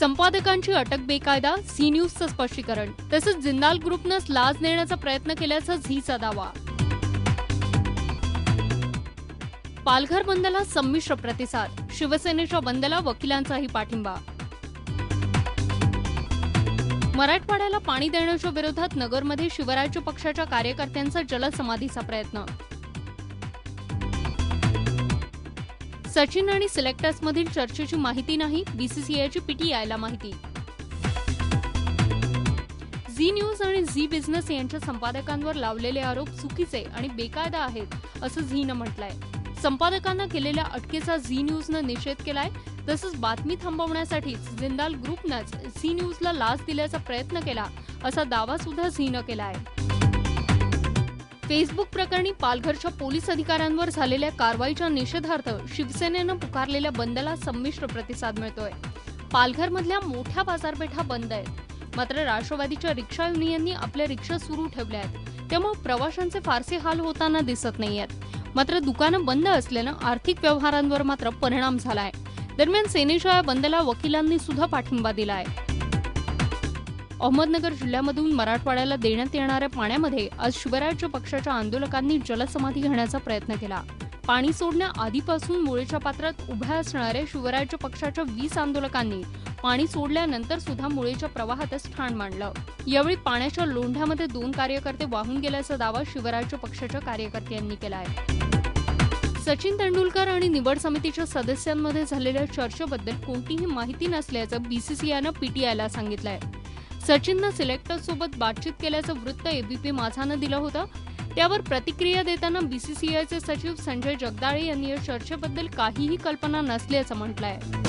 संपादकांची अटक बेकायदा झी न्यूजचं स्पष्टीकरण. तसंच जिंदाल ग्रुपनं लाच देण्याचा प्रयत्न केल्याचा झीचा दावा. पालघर बंदला संमिश्र प्रतिसाद. शिवसेनेच्या बंदला वकिलांचाही पाठिंबा. मराठवाड्याला पाणी देण्याच्या विरोधात नगरमध्ये शिवराज्य पक्षाच्या कार्यकर्त्यांचा जलसमाधीचा प्रयत्न. सचिन आणि सिलेक्टर्समधील चर्चेची माहिती नाही बीसीसीआयची पीटीआयला माहिती. झी न्यूज आणि झी बिझनेस यांच्या संपादकांवर लावलेले आरोप चुकीचे आणि बेकायदा आहेत असं झीनं म्हटलंय. संपादकांना केलेल्या अटकेचा झी न्यूजनं निषेध केलाय तसंच बातमी थांबवण्यासाठीच जिंदाल ग्रुपनंच झी न्यूजला लाच दिल्याचा प्रयत्न केला असा दावा सुद्धा झीनं केलाय. फेसबुक प्रकरणी पालघरच्या पोलीस अधिकाऱ्यांवर झालेल्या कारवाईच्या निषेधार्थ शिवसेनेनं पुकारलेल्या बंदला संमिश्र प्रतिसाद मिळतोय. पालघरमधल्या मोठ्या बाजारपेठा बंद आहेत. मात्र राष्ट्रवादीच्या रिक्षा युनियननी आपल्या रिक्षा सुरू ठेवल्या आहेत. त्यामुळे प्रवाशांचे फारसे हाल होताना दिसत नाही आहेत मात्र दुकानं बंद असल्यानं आर्थिक व्यवहारांवर मात्र परिणाम झाला आहे दरम्यान सेनेच्या या बंदला वकिलांनी सुद्धा पाठिंबा आहे अहमदनगर जिल्ह्यामधून मराठवाड्याला देण्यात येणाऱ्या पाण्यामध्ये आज शिवराज्य पक्षाच्या आंदोलकांनी जलसमाधी घेण्याचा प्रयत्न केला. पाणी सोडण्याआधीपासून मुळेच्या पात्रात उभ्या असणाऱ्या शिवराज्य पक्षाच्या वीस आंदोलकांनी पाणी सोडल्यानंतर सुद्धा मुळेच्या प्रवाहातच ठाण मांडलं. यावेळी पाण्याच्या लोंढ्यामध्ये दोन कार्यकर्ते वाहून गेल्याचा दावा शिवराज्य पक्षाच्या कार्यकर्त्यांनी केला आहे सचिन तेंडुलकर आणि निवड समितीच्या सदस्यांमध्ये झालेल्या चर्चेबद्दल कोणतीही माहिती नसल्याचं बीसीसीआयनं पीटीआयला सांगितलंय. सचिननं सिलेक्टर सोबत बातचीत केल्याचं वृत्त एबीपी माझानं दिलं होतं. त्यावर प्रतिक्रिया देताना बीसीसीआयचे सचिव संजय जगदाळे यांनी या चर्चेबद्दल काहीही कल्पना नसल्याचं आहे